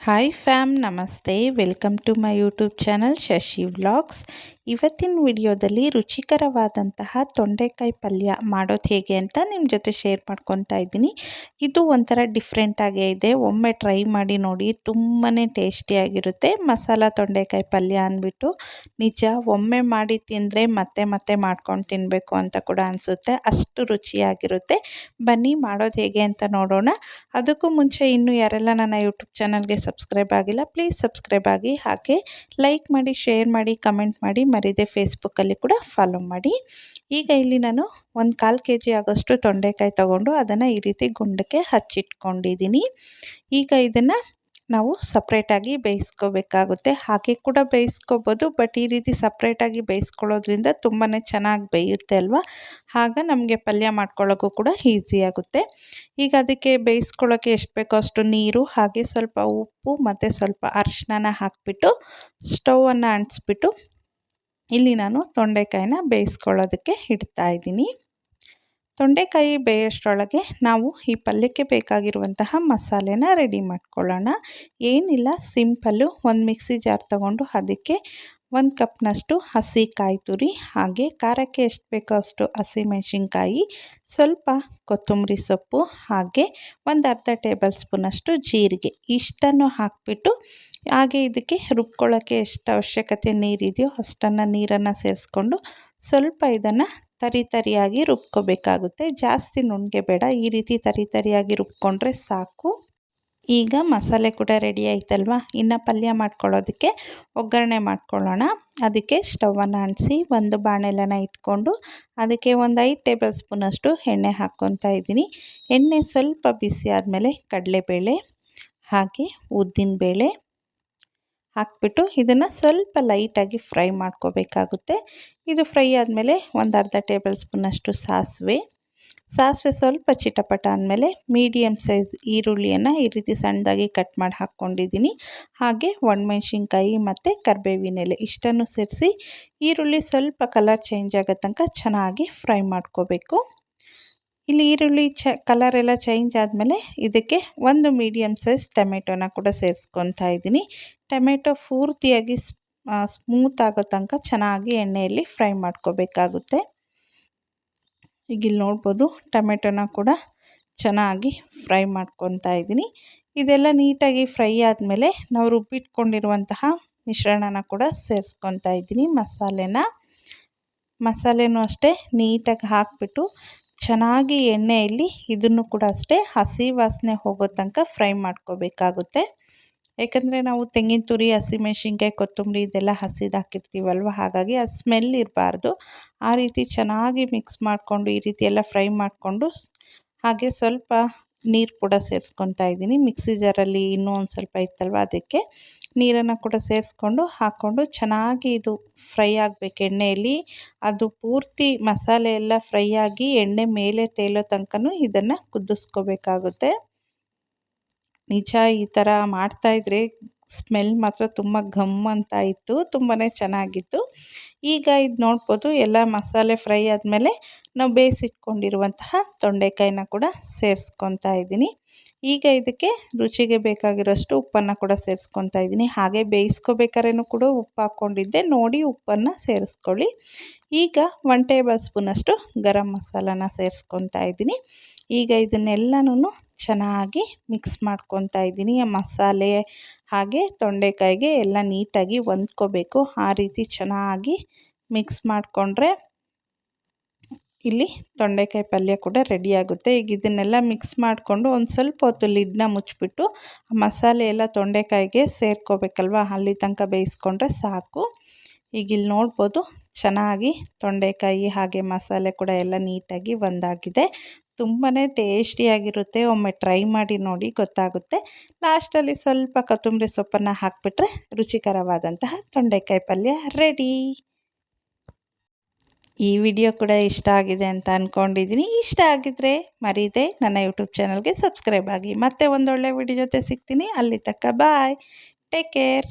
Hi fam ನಮಸ್ತೆ welcome to my YouTube channel Shashi vlogs ಇವತ್ತಿನ ವಿಡಿಯೋದಲ್ಲಿ ರುಚಿಕರವಾದಂತಹ ತೊಂಡೆಕಾಯಿ ಪಲ್ಯ ಮಾಡೋದು ಹೇಗೆ ಅಂತ ನಿಮ್ಮ ಜೊತೆ ಶೇರ್ ಮಾಡ್ಕೊತಾ ಇದ್ದೀನಿ. ಇದು ಒಂಥರ ಡಿಫ್ರೆಂಟಾಗೇ ಇದೆ. ಒಮ್ಮೆ ಟ್ರೈ ಮಾಡಿ ನೋಡಿ ತುಂಬಾ ಟೇಸ್ಟಿಯಾಗಿರುತ್ತೆ ಮಸಾಲ ತೊಂಡೆಕಾಯಿ ಪಲ್ಯ ಅಂದ್ಬಿಟ್ಟು ನಿಜ ಒಮ್ಮೆ ಮಾಡಿ ತಿಂದರೆ ಮತ್ತೆ ಮತ್ತೆ ಮಾಡ್ಕೊಂಡು ತಿನ್ನಬೇಕು ಅಂತ ಕೂಡ ಅನಿಸುತ್ತೆ. ಅಷ್ಟು ರುಚಿಯಾಗಿರುತ್ತೆ. ಬನ್ನಿ ಮಾಡೋದು ಹೇಗೆ ಅಂತ ನೋಡೋಣ. ಅದಕ್ಕೂ ಮುಂಚೆ ಇನ್ನೂ ಯಾರೆಲ್ಲ ನನ್ನ ಯೂಟ್ಯೂಬ್ ಚಾನಲ್ಗೆ ಸಬ್ಸ್ಕ್ರೈಬ್ ಆಗಿಲ್ಲ ಪ್ಲೀಸ್ ಸಬ್ಸ್ಕ್ರೈಬ್ ಆಗಿ ಹಾಗೆ ಲೈಕ್ ಮಾಡಿ ಶೇರ್ ಮಾಡಿ ಕಮೆಂಟ್ ಮಾಡಿ. ಮರಿದೆ ಫೇಸ್ಬುಕ್ಕಲ್ಲಿ ಕೂಡ ಫಾಲೋ ಮಾಡಿ. ಈಗ ಇಲ್ಲಿ ನಾನು ಒಂದು ಕಾಲು ಕೆ ಜಿ ಆಗೋಷ್ಟು ತೊಂಡೆಕಾಯಿ ತೊಗೊಂಡು ಅದನ್ನು ಈ ರೀತಿ ಗುಂಡಕ್ಕೆ ಹಚ್ಚಿಟ್ಕೊಂಡಿದ್ದೀನಿ ಈಗ ಇದನ್ನು ನಾವು ಸಪ್ರೇಟಾಗಿ ಬೇಯಿಸ್ಕೋಬೇಕಾಗುತ್ತೆ. ಹಾಗೆ ಕೂಡ ಬೇಯಿಸ್ಕೋಬೋದು ಬಟ್ ಈ ರೀತಿ ಸಪ್ರೇಟಾಗಿ ಬೇಯಿಸ್ಕೊಳ್ಳೋದ್ರಿಂದ ತುಂಬಾ ಚೆನ್ನಾಗಿ ಬೇಯುತ್ತೆ ಅಲ್ವಾ? ಆಗ ನಮಗೆ ಪಲ್ಯ ಮಾಡ್ಕೊಳ್ಳೋಕ್ಕೂ ಕೂಡ ಈಸಿ ಆಗುತ್ತೆ. ಈಗ ಅದಕ್ಕೆ ಬೇಯಿಸ್ಕೊಳ್ಳೋಕ್ಕೆ ಎಷ್ಟು ಬೇಕೋ ಅಷ್ಟು ನೀರು, ಹಾಗೆ ಸ್ವಲ್ಪ ಉಪ್ಪು, ಮತ್ತು ಸ್ವಲ್ಪ ಅರಿಶಿನ ಹಾಕಿಬಿಟ್ಟು ಸ್ಟವನ್ನು ಅಂಟಿಸ್ಬಿಟ್ಟು ಇಲ್ಲಿ ನಾನು ತೊಂಡೆಕಾಯಿನ ಬೇಯಿಸ್ಕೊಳ್ಳೋದಕ್ಕೆ ಇಡ್ತಾ ಇದ್ದೀನಿ. ತೊಂಡೆಕಾಯಿ ಬೇಯೋಷ್ಟರೊಳಗೆ ನಾವು ಈ ಪಲ್ಯಕ್ಕೆ ಬೇಕಾಗಿರುವಂತಹ ಮಸಾಲೆನ ರೆಡಿ ಮಾಡ್ಕೊಳ್ಳೋಣ. ಏನಿಲ್ಲ, ಸಿಂಪಲ್ಲು ಒಂದು ಮಿಕ್ಸಿ ಜಾರ್ ತಗೊಂಡು ಅದಕ್ಕೆ ಒಂದು ಕಪ್ನಷ್ಟು ಹಸಿ ಕಾಯಿ ತುರಿ, ಹಾಗೆ ಖಾರಕ್ಕೆ ಎಷ್ಟು ಬೇಕೋ ಅಷ್ಟು ಹಸಿಮೆಣ್ಸಿನ್ಕಾಯಿ, ಸ್ವಲ್ಪ ಕೊತ್ತಂಬರಿ ಸೊಪ್ಪು, ಹಾಗೆ ಒಂದು ಅರ್ಧ ಟೇಬಲ್ ಸ್ಪೂನಷ್ಟು ಜೀರಿಗೆ. ಇಷ್ಟನ್ನು ಹಾಕಿಬಿಟ್ಟು ಹಾಗೆ ಇದಕ್ಕೆ ರುಬ್ಕೊಳ್ಳೋಕ್ಕೆ ಎಷ್ಟು ಅವಶ್ಯಕತೆ ನೀರಿದೆಯೋ ಅಷ್ಟನ್ನು ನೀರನ್ನು ಸೇರಿಸ್ಕೊಂಡು ಸ್ವಲ್ಪ ಇದನ್ನು ತರಿ ತರಿಯಾಗಿ ರುಬ್ಕೋಬೇಕಾಗುತ್ತೆ. ಜಾಸ್ತಿ ನುಣ್ಣಗೆ ಬೇಡ. ಈ ರೀತಿ ತರಿ ತರಿಯಾಗಿ ರುಬ್ಕೊಂಡ್ರೆ ಸಾಕು. ಈಗ ಮಸಾಲೆ ಕೂಡ ರೆಡಿ ಆಯ್ತಲ್ವಾ? ಇನ್ನು ಪಲ್ಯ ಮಾಡ್ಕೊಳ್ಳೋದಕ್ಕೆ ಒಗ್ಗರಣೆ ಮಾಡ್ಕೊಳ್ಳೋಣ. ಅದಕ್ಕೆ ಸ್ಟವನ್ನು ಅಂಟಿಸಿ ಒಂದು ಬಾಣಲೆನ ಇಟ್ಕೊಂಡು ಅದಕ್ಕೆ ಒಂದು ಐದು ಟೇಬಲ್ ಸ್ಪೂನಷ್ಟು ಎಣ್ಣೆ ಹಾಕ್ಕೊತಾ ಇದ್ದೀನಿ. ಎಣ್ಣೆ ಸ್ವಲ್ಪ ಬಿಸಿ ಆದಮೇಲೆ ಕಡಲೆಬೇಳೆ ಹಾಗೆ ಉದ್ದಿನಬೇಳೆ ಹಾಕ್ಬಿಟ್ಟು ಇದನ್ನು ಸ್ವಲ್ಪ ಲೈಟಾಗಿ ಫ್ರೈ ಮಾಡ್ಕೋಬೇಕಾಗುತ್ತೆ. ಇದು ಫ್ರೈ ಆದಮೇಲೆ ಒಂದು ಅರ್ಧ ಟೇಬಲ್ ಸ್ಪೂನಷ್ಟು ಸಾಸಿವೆ. ಸಾಸಿವೆ ಸ್ವಲ್ಪ ಚಿಟಪಟ ಅಂದಮೇಲೆ ಮೀಡಿಯಮ್ ಸೈಜ್ ಈರುಳ್ಳಿಯನ್ನು ಈ ರೀತಿ ಸಣ್ಣದಾಗಿ ಕಟ್ ಮಾಡಿ ಹಾಕ್ಕೊಂಡಿದ್ದೀನಿ. ಹಾಗೆ ಒಣಮೆಣ್ಸಿನ್ಕಾಯಿ ಮತ್ತು ಕರ್ಬೇವಿನ ಎಲೆ ಇಷ್ಟನ್ನು ಸೇರಿಸಿ ಈರುಳ್ಳಿ ಸ್ವಲ್ಪ ಕಲರ್ ಚೇಂಜ್ ಆಗೋ ತನಕ ಚೆನ್ನಾಗಿ ಫ್ರೈ ಮಾಡ್ಕೋಬೇಕು. ಇಲ್ಲಿ ಈರುಳ್ಳಿ ಚ ಕಲರ್ ಎಲ್ಲ ಚೇಂಜ್ ಆದಮೇಲೆ ಇದಕ್ಕೆ ಒಂದು ಮೀಡಿಯಮ್ ಸೈಜ್ ಟೊಮೆಟೊನ ಕೂಡ ಸೇರಿಸ್ಕೊತಾ ಇದ್ದೀನಿ. ಟೊಮೆಟೊ ಪೂರ್ತಿಯಾಗಿ ಸ್ಮೂತ್ ಆಗೋ ತನಕ ಚೆನ್ನಾಗಿ ಎಣ್ಣೆಯಲ್ಲಿ ಫ್ರೈ ಮಾಡ್ಕೋಬೇಕಾಗುತ್ತೆ. ಈಗ ಇಲ್ಲಿ ನೋಡ್ಬೋದು ಟೊಮೆಟೊನ ಕೂಡ ಚೆನ್ನಾಗಿ ಫ್ರೈ ಮಾಡ್ಕೊತಾ ಇದ್ದೀನಿ. ಇದೆಲ್ಲ ನೀಟಾಗಿ ಫ್ರೈ ಆದಮೇಲೆ ನಾವು ರುಬ್ಬಿಟ್ಕೊಂಡಿರುವಂತಹ ಮಿಶ್ರಣನ ಕೂಡ ಸೇರಿಸ್ಕೊತಾ ಇದ್ದೀನಿ ಮಸಾಲೆನ. ಮಸಾಲೆನೂ ಅಷ್ಟೇ ನೀಟಾಗಿ ಹಾಕಿಬಿಟ್ಟು ಚೆನ್ನಾಗಿ ಎಣ್ಣೆಯಲ್ಲಿ ಇದನ್ನು ಕೂಡ ಅಷ್ಟೇ ಹಸಿ ವಾಸನೆ ಹೋಗೋ ತನಕ ಫ್ರೈ ಮಾಡ್ಕೋಬೇಕಾಗುತ್ತೆ. ಯಾಕಂದರೆ ನಾವು ತೆಂಗಿನ ತುರಿ ಹಸಿಮೆಣ್ಸಿನ್ಕಾಯಿ ಕೊತ್ತಂಬರಿ ಇದೆಲ್ಲ ಹಸಿದು ಹಾಕಿರ್ತೀವಲ್ವ? ಹಾಗಾಗಿ ಅದು ಸ್ಮೆಲ್ ಇರಬಾರ್ದು. ಆ ರೀತಿ ಚೆನ್ನಾಗಿ ಮಿಕ್ಸ್ ಮಾಡಿಕೊಂಡು ಈ ರೀತಿ ಎಲ್ಲ ಫ್ರೈ ಮಾಡಿಕೊಂಡು ಹಾಗೆ ಸ್ವಲ್ಪ ನೀರು ಕೂಡ ಸೇರಿಸ್ಕೊತಾ ಇದ್ದೀನಿ. ಮಿಕ್ಸಿ ಜಾರಲ್ಲಿ ಇನ್ನೂ ಒಂದು ಸ್ವಲ್ಪ ಇತ್ತಲ್ವ ಅದಕ್ಕೆ. ನೀರನ್ನು ಕೂಡ ಸೇರಿಸ್ಕೊಂಡು ಹಾಕ್ಕೊಂಡು ಚೆನ್ನಾಗಿ ಇದು ಫ್ರೈ ಆಗಬೇಕು ಎಣ್ಣೆಯಲ್ಲಿ. ಅದು ಪೂರ್ತಿ ಮಸಾಲೆ ಎಲ್ಲ ಫ್ರೈ ಆಗಿ ಎಣ್ಣೆ ಮೇಲೆ ತೇಲೋ ತನಕನೂ ಇದನ್ನು ಕುದಿಸ್ಕೋಬೇಕಾಗುತ್ತೆ. ನಿಜ ಈ ಥರ ಮಾಡ್ತಾಯಿದ್ರೆ ಸ್ಮೆಲ್ ಮಾತ್ರ ತುಂಬ ಘಮ್ ಅಂತ ಇತ್ತು ತುಂಬಾ ಚೆನ್ನಾಗಿತ್ತು. ಈಗ ಇದು ನೋಡ್ಬೋದು, ಎಲ್ಲ ಮಸಾಲೆ ಫ್ರೈ ಆದಮೇಲೆ ನಾವು ಬೇಯಿಸಿಟ್ಕೊಂಡಿರುವಂತಹ ತೊಂಡೆಕಾಯಿನ ಕೂಡ ಸೇರಿಸ್ಕೊತಾ ಇದ್ದೀನಿ. ಈಗ ಇದಕ್ಕೆ ರುಚಿಗೆ ಬೇಕಾಗಿರೋಷ್ಟು ಉಪ್ಪನ್ನು ಕೂಡ ಸೇರಿಸ್ಕೊತಾ ಇದ್ದೀನಿ. ಹಾಗೆ ಬೇಯಿಸ್ಕೋಬೇಕಾದ್ರೂ ಕೂಡ ಉಪ್ಪು ಹಾಕ್ಕೊಂಡಿದ್ದೆ. ನೋಡಿ ಉಪ್ಪನ್ನು ಸೇರಿಸ್ಕೊಳ್ಳಿ. ಈಗ ಒನ್ ಟೇಬಲ್ ಸ್ಪೂನಷ್ಟು ಗರಂ ಮಸಾಲಾನ ಸೇರಿಸ್ಕೊತಾ ಇದ್ದೀನಿ. ಈಗ ಇದನ್ನೆಲ್ಲನೂ ಚೆನ್ನಾಗಿ ಮಿಕ್ಸ್ ಮಾಡ್ಕೊತಾ ಇದ್ದೀನಿ. ಮಸಾಲೆ ಹಾಗೆ ತೊಂಡೆಕಾಯಿಗೆ ಎಲ್ಲ ನೀಟಾಗಿ ಹೊಂದ್ಕೋಬೇಕು. ಆ ರೀತಿ ಚೆನ್ನಾಗಿ ಮಿಕ್ಸ್ ಮಾಡಿಕೊಂಡ್ರೆ ಇಲ್ಲಿ ತೊಂಡೆಕಾಯಿ ಪಲ್ಯ ಕೂಡ ರೆಡಿ ಆಗುತ್ತೆ. ಈಗ ಇದನ್ನೆಲ್ಲ ಮಿಕ್ಸ್ ಮಾಡಿಕೊಂಡು ಒಂದು ಸ್ವಲ್ಪ ಹೊತ್ತು ಲಿಡ್ನ ಮುಚ್ಚಿಬಿಟ್ಟು ಮಸಾಲೆ ಎಲ್ಲ ತೊಂಡೆಕಾಯಿಗೆ ಸೇರ್ಕೋಬೇಕಲ್ವ? ಅಲ್ಲಿ ತನಕ ಬೇಯಿಸ್ಕೊಂಡ್ರೆ ಸಾಕು. ಈಗ ಇಲ್ಲಿ ನೋಡ್ಬೋದು ಚೆನ್ನಾಗಿ ತೊಂಡೆಕಾಯಿ ಹಾಗೆ ಮಸಾಲೆ ಕೂಡ ಎಲ್ಲ ನೀಟಾಗಿ ಒಂದಾಗಿದೆ. ತುಂಬಾ ಟೇಸ್ಟಿಯಾಗಿರುತ್ತೆ ಒಮ್ಮೆ ಟ್ರೈ ಮಾಡಿ ನೋಡಿ ಗೊತ್ತಾಗುತ್ತೆ. ಲಾಸ್ಟಲ್ಲಿ ಸ್ವಲ್ಪ ಕೊತ್ತಂಬರಿ ಸೊಪ್ಪನ್ನು ಹಾಕಿಬಿಟ್ರೆ ರುಚಿಕರವಾದಂತಹ ತೊಂಡೆಕಾಯಿ ಪಲ್ಯ ರೆಡಿ ಈ ವಿಡಿಯೋ ಕೂಡ ಇಷ್ಟ ಆಗಿದೆ ಅಂತ ಅಂದ್ಕೊಂಡಿದ್ದೀನಿ ಇಷ್ಟ ಆಗಿದ್ರೆ ಮರೀದೆ ನನ್ನ ಯೂಟ್ಯೂಬ್ ಚಾನಲ್ಗೆ ಸಬ್ಸ್ಕ್ರೈಬ್ ಆಗಿ. ಮತ್ತೆ ಒಂದೊಳ್ಳೆ ವಿಡಿಯೋ ಜೊತೆ ಸಿಗ್ತೀನಿ. ಅಲ್ಲಿ ತಕ್ಕ ಬಾಯ್ ಟೇಕ್ ಕೇರ್